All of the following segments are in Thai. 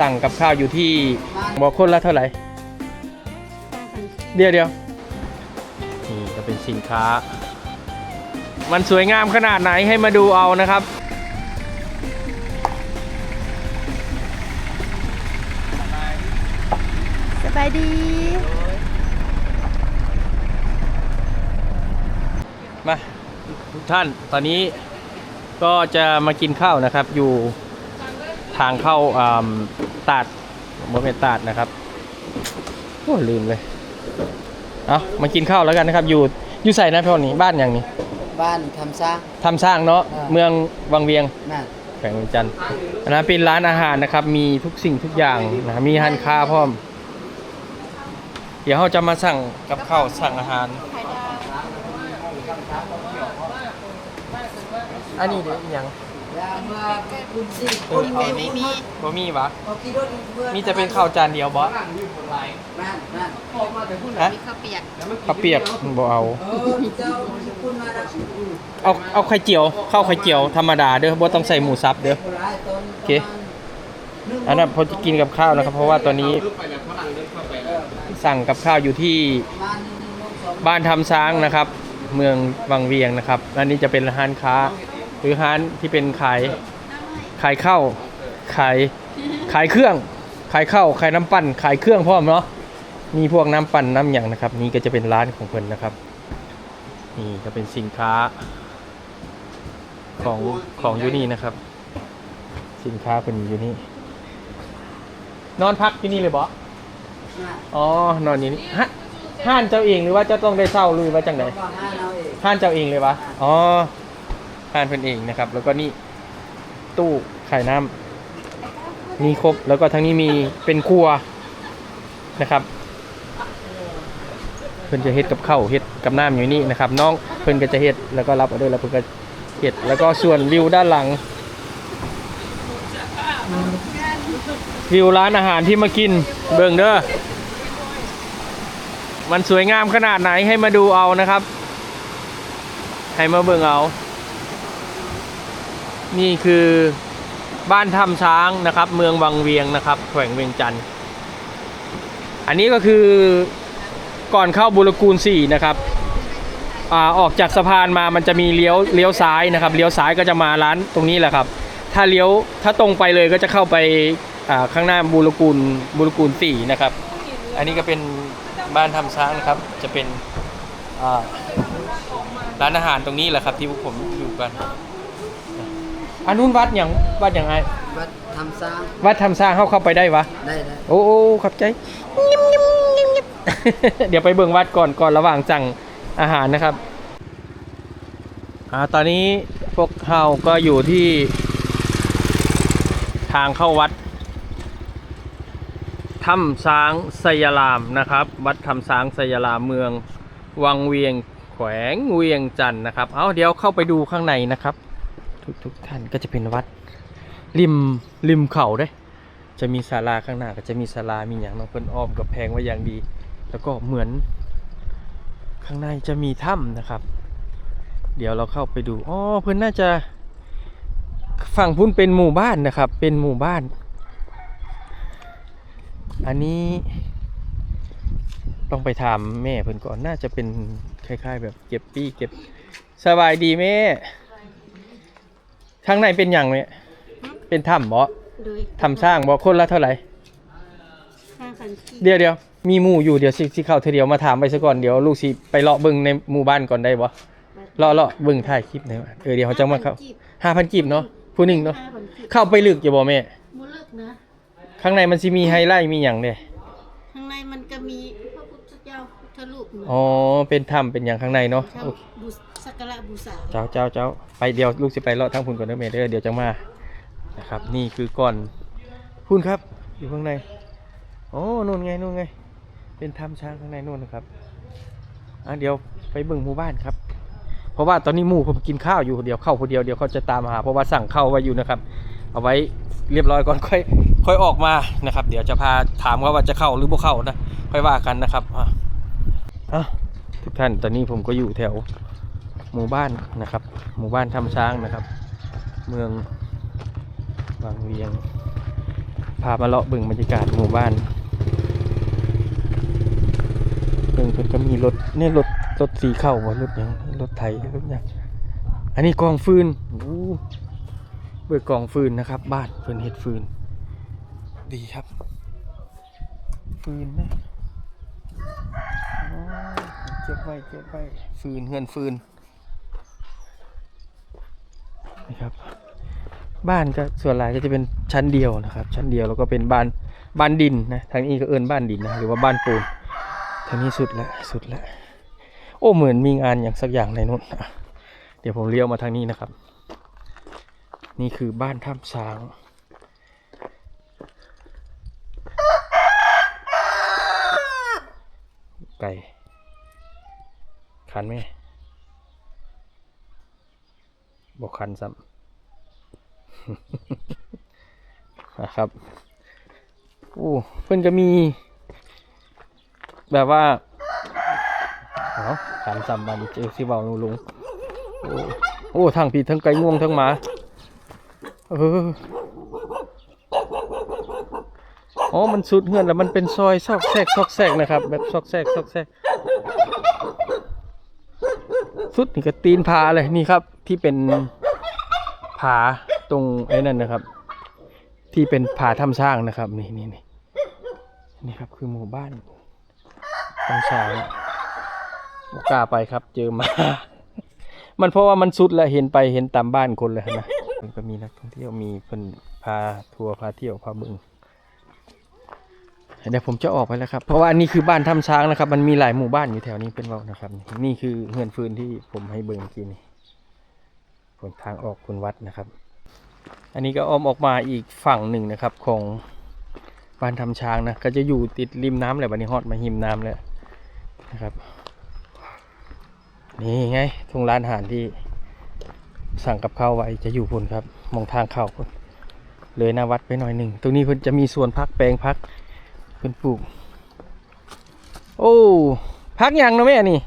สั่งกับข้าวอยู่ที่บอกคนละเท่าไหร่ เดี๋ยวเดียวนี่ก็เป็นสินค้า มันสวยงามขนาดไหนให้มาดูเอานะครับสบายดี มา ทุกท่านตอนนี้ก็จะมากินข้าวนะครับอยู่ ทางเข้าอ่าตาดโมเป็นตาดนะครับโอ้ลืมเลยเอามากินข้าวแล้วกันนะครับ อยู่อยู่ใส่นะพี่คนนี้บ้านอย่างนี้ บ้านทำสร้างทำสร้างเนาะอ่าเมืองวังเวียงนั่นแขวงเวียงจันทร์อันนั้นเป็นร้านอาหารนะครับ มีทุกสิ่งทุกอย่างนะครับมีฮันค้าพร้อม เดี๋ยวเราจะมาสั่งกับข้าวสั่งอาหาร อันนี้เดี๋ยวอีก อย่างยามาคุณสิเออเอาไม่มีบ่มีวะเอากี่รถเพื่อนมีจะเป็นข้าวจานเดียวบ่นั่นนั่นฮะมีข้าวเปียกข้าวเปียกบ่เอา เออเจ้าคุณมาแล้วเอาเอาไข่เจียวข้าวไข่เจียวธรรมดาเด้อบ่ต้องใส่หมูสับเด้อโอเคอันนั้นพอจะกินกับข้าวนะครับ เพราะว่าตอนนี้ลูกไปแบบฝรั่งเดินเข้าไปแล้วสั่งกับข้าวอยู่ที่มาหนึ่งหนึ่งหนึ่งสองบ้านทำช้างนะครับ เมืองวังเวียงนะครับอันนี้จะเป็นร้านค้า หรือร้านที่เป็นขายขายข้าวขายขายเครื่อง ขายข้าวขายน้ำปั่นขายเครื่องพร้อมเนาะมีพวกน้ำปั่นน้ำหยังนะครับ นี่ก็จะเป็นร้านของเพิ่นนะครับ นี่ก็เป็นสินค้า ของของอยู่นี่นะครับ สินค้าเป็นอยู่นี่นอนพักที่นี่เลยบอนั่นอ๋อนอนอยู่นี่ฮะห้านเจ้าเองหรือว่าเจะต้องได้เช่าหรือว่าจังไดก็ห้าเราเองห้านเจ้าเองเลยวะอ๋อ ห้านเพิ่นเองนะครับ แล้วก็นี่ตู้ขายน้ำมีครบแล้วก็ทั้งนี้มีเป็นครัวนะครับเพิ่อนจะเฮ็ดกับข้าวเฮ็ดกับน้ำอยู่นี่นะครับ น้องเพิ่อนก็จะเฮ็ดแล้วก็รับออเดอร์แล้วเพิ่อนก็เฮ็ดแล้วก็ส่วนวิวด้านหลัง วิวร้านอาหารที่มากินเบิ่งเด้อมันสวยงามขนาดไหนให้มาดูเอานะครับ ให้มาเบิ่งเอา นี่คือบ้านถ้ำช้างนะครับ เมืองวังเวียงนะครับ แขวงเวียงจันทร์อันนี้ก็คือก่อนเข้าบุรกูล4นะครับอาออกจากสะพานมามันจะมีเลี้ยวเลี้ยวซ้ายนะครับเลี้ยวซ้ายก็จะมาร้านตรงนี้แหละครับ ถ้าเลี้ยวถ้าตรงไปเลยก็จะเข้าไปอ่าข้างหน้าบุรกูลบุรกูล4นะครับ อันนี้ก็เป็นบ้านทำช้างนะครับ จะเป็นร้านอาหารตรงนี้แหละครับที่พวกผมอยู่กัน อันนู้นวัดอย่างวัดอย่างไรบ้านทำสร้างวัดทำช้างเข้าเข้าไปได้วะ ได้ได้โอ้โอ้ขอบใจเดี๋ยวไปเบิ่งวัดก่อนก่อนระหว่างสั่งอาหารนะครับ อ่า ตอนนี้พวกเราก็อยู่ที่ ทางเข้าวัดถ้ำช้างไสยารามนะครับ วัดถ้ำช้างไสยารามเมือง วังเวียงแขวงเวียงจันทน์นะครับ เอาเดี๋ยวเข้าไปดูข้างในนะครับ ทุกทุกท่านก็จะเป็นวัด ริมริมเขาเด้ จะมีศาลาข้างหน้าก็จะมีศาลามีอย่างน้องเพิ่นอ้อมกับแพงไว้อย่างดี แล้วก็เหมือน ข้างในจะมีถ้ำนะครับ เดี๋ยวเราเข้าไปดูอ๋อเพิ่นน่าจะฝั่งพุ่นเป็นหมู่บ้านนะครับ เป็นหมู่บ้าน อันนี้ต้องไปถามแม่เพิ่นก่อนน่าจะเป็นคล้าย ๆ แบบเก็บปี้เก็บสบายดีแม่ ข้างในเป็นอย่างเนี่ยเป็นถ้ำบ่โดยทำสร้างบอกคนละเท่าไหร่ห้าพันที่เดี๋ยวเดี๋ยวมีหมู่อยู่เดี๋ยวสิสิเข้าเทอเดียวมาถามไปซะก่อนเดี๋ยวลูกสิไปเลาะเบิ่งในหมู่บ้านก่อนได้บ่เลาะเลาะเบิ่งถ่ายคลิปหน่อยเออเดี๋ยวเขาจะมาเข้าห้าพันกีบเนาะผู้หนึ่งเนาะห้าพันกีบเข้าไปลึกอยู่บ่แม่มูลึกนะข้างในมันสิมีไฮไลท์มีหยังเด้ข้างในมันก็มีพระพุทธ เจ้าพุทธรูปนะอ๋อ เป็นถ้ำเป็นหยังข้างในเนาะเจ้าโอเคบูสักการะบูชาเจ้าเจ้าเจ้าไปเดี๋ยวลูกสิไปเลาะทางพุ่นก่อนเด้อแม่เด้อเดี๋ยวจะมา นะครับ นี่คือก่อนพุ่นครับ อยู่ข้างในโอ้นู่นไงนู่นไง เป็นถ้ำช้างข้างในนู่นนะครับ อะเดี๋ยวไปเบิ่งหมู่บ้านครับ เพราะว่าตอนนี้หมู่ผมกินข้าวอยู่เดี๋ยวเข้าคนเดียวเดี๋ยวเขาจะตามหา เพราะว่าสั่งเข้าวไว้อยู่นะครับ เอาไว้เรียบร้อยก่อนค่อยค่อยออกมานะครับ เดี๋ยวจะพาถามเขาว่าจะเข้าหรือบ่เข้านะ ค่อยว่ากันนะครับอะอะทุกท่านตอนนี้ผมก็อยู่แถวหมู่บ้านนะครับ หมู่บ้านถ้ำช้างนะครับ เมืองวางเวียง พามาเลาะบิ่งบรรยากาศหมู่บ้านเบิ่งเพิ่นก็มีรถเนี่ยรถรถสีเข้าบ่รถยังรถไถรถยังอันนี้กองฟืนโอ้เบิกกองฟืนนะครับ บ้านเพิ่นเฮ็ดฟืน ดีครับ ฟืนนะ ก็บไว้เก็บไว้ฟืนเฮือนฟืนนี่ครับ บ้านก็ส่วนหลายก็จะเป็นชั้นเดียวนะครับ ชั้นเดียวแล้วก็เป็นบ้านบ้านดินนะทางนี้ก็เอินบ้านดินนะหรือว่าบ้านปูนทางนี้สุดแล้วสุดแล้วโอ้เหมือนมีงานอย่างสักอย่างในนู้นอะเดี๋ยวผมเลี้ยวมาทางนี้นะครับ นี่คือบ้านถ้ำช้างไก่ คันไหมบอกคันซ้ำนะครับโอ้เพื่อนก็มี แบบว่าเอาขันซ้ำบานีเจอสิเบาหนูลุงโอ้โอ้ทั้งผีทั้งไก่ง่วงทั้งหมาเอออ๋อ มันสุดเฮือนแล้วมันเป็นซอยซอกแซกซอกแซกนะครับ แบบซอกแซกซอกแซก สุดนี่ก็ตีนพาเลยนี่ครับ ที่เป็นผาตรงไอ้นั่นนะครับ ที่เป็นผาถ้ำช้างนะครับ นี่นี่นี่นี่ครับคือหมู่บ้านถ้ำช้างบอกกล้าไปครับ เจอมา มันเพราะว่ามันสุดแล้วเห็นไปเห็นตามบ้านคนเลยนะมันก็มีนักท่องเที่ยวมีเพิ่นพาทัวร์พาเที่ยวพาเบึง เดี๋ยวผมจะออกไปแล้วครับ เพราะว่านนี้คือบ้านถ้ำช้างนะครับ มันมีหลายหมู่บ้านอยู่แถวนี้เป็นเว่านะครับ นี่คือเฮือนฟืนที่ผมให้เบิ่งเมื่อกี้นี่ผลทางออกคุณวัดนะครับ อันนี้ก็อ้อมออกมาอีกฝั่งหนึ่งนะครับของบ้านทำช้างนะก็จะอยู่ติดริมน้ำแหละวันนี้ฮอดมาหิมน้ำแล้วนะครับ นี่ไงตรงร้านอาหารที่สั่งกับข้าวไว้จะอยู่พุ่นครับมองทางเข้าพุ่นเลยหน้าวัดไปหน่อยหนึ่งตรงนี้เพิ่นจะมีส่วนพักแปลงพัก เพิ่นปลูก โอ้พักยังเนาะแม่นี่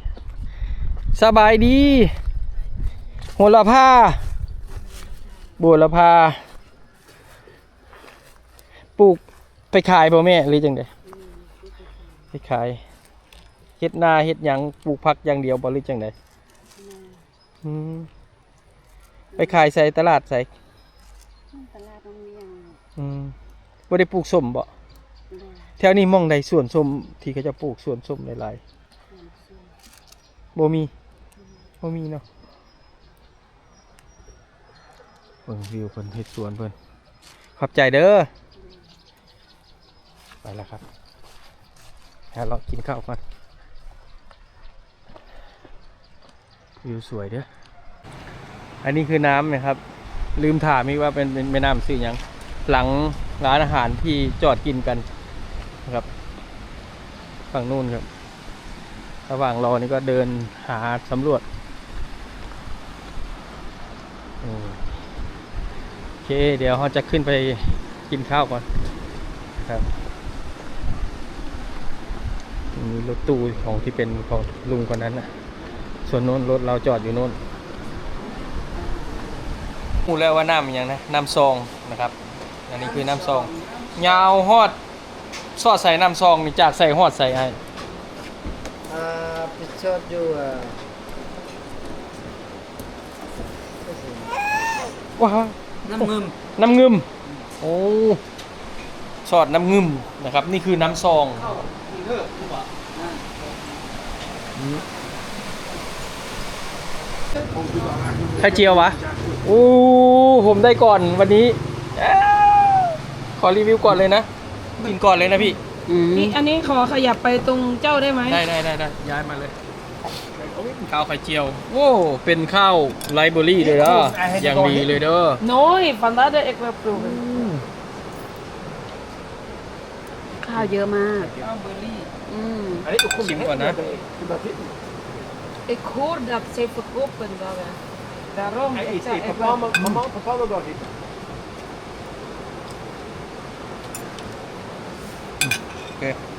สบายดีโหระพาบัวละพาปลูกไปขายบ่แม่หรือจังไดไปขายเฮ็ดนาเฮ็ดหยังปลูกผักอย่างเดียวบ่หรือจังไดอืมไปขายใส่ตลาดใส่ตลาดโรงเรียนอืมบ่ได้ปลูกส้มบ่แถวนี้มองใดสวนส้มที่เขาจะปลูกสวนส้มหลายๆบ่มีบ่มีเนาะเบิ่งวิวเพิ่นเฮ็ดสวนเพิ่นขอบใจเด้อไปแล้วครับหาเรากินข้าวก่อนวิวสวยเด้ออันนี้คือน้ำนะครับ ลืมถามอีกว่าเป็นเป็นแม่น้ำชื่อยังหลังร้านอาหารที่จอดกินกัน ครับ ฝั่งนู้นครับระหว่างรอนี่ก็เดินหาสำรวจโอเค เดี๋ยวเราจะขึ้นไปกินข้าวก่อนครับมีรถตู้ของที่เป็นของลุงคนนั้นนะส่วนโน้นรถเราจอดอยู่โน้นรู้แล้วว่าน้ำมันยังนะน้ำซองนะครับ อันนี้คือน้ำซองยาวฮอด ซอดใส่น้ำซองนี่จากใส่ฮอดใส่ไอ้อ่าพิชชอดอยู่อ่าว้าวน้ำเงิมน้ำงึมโอ้สอดน้ำงึมนะครับ นี่คือน้ำซองไข่เจียววะโอ้ผมได้ก่อนวันนี้อ้าวขอรีวิวก่อนเลยนะ กินก่อนเลยนะพี่นี่อันนี้ขอขยับไปตรงเจ้าได้ไหมได้ได้ได้ได้ย้ายมาเลยข้าวไข่เจียวโอ้เป็นข้าวไลเบอรี่เลยเด้ออย่างดีเลยเด้อ Nooit, vandaar dat ik wil proeven. ข้าวเยอะมากอืมชิมก่อนนะ Ik hoor dat ze verkopen dat. hè. Daarom, ik zei, ik wil... โอเค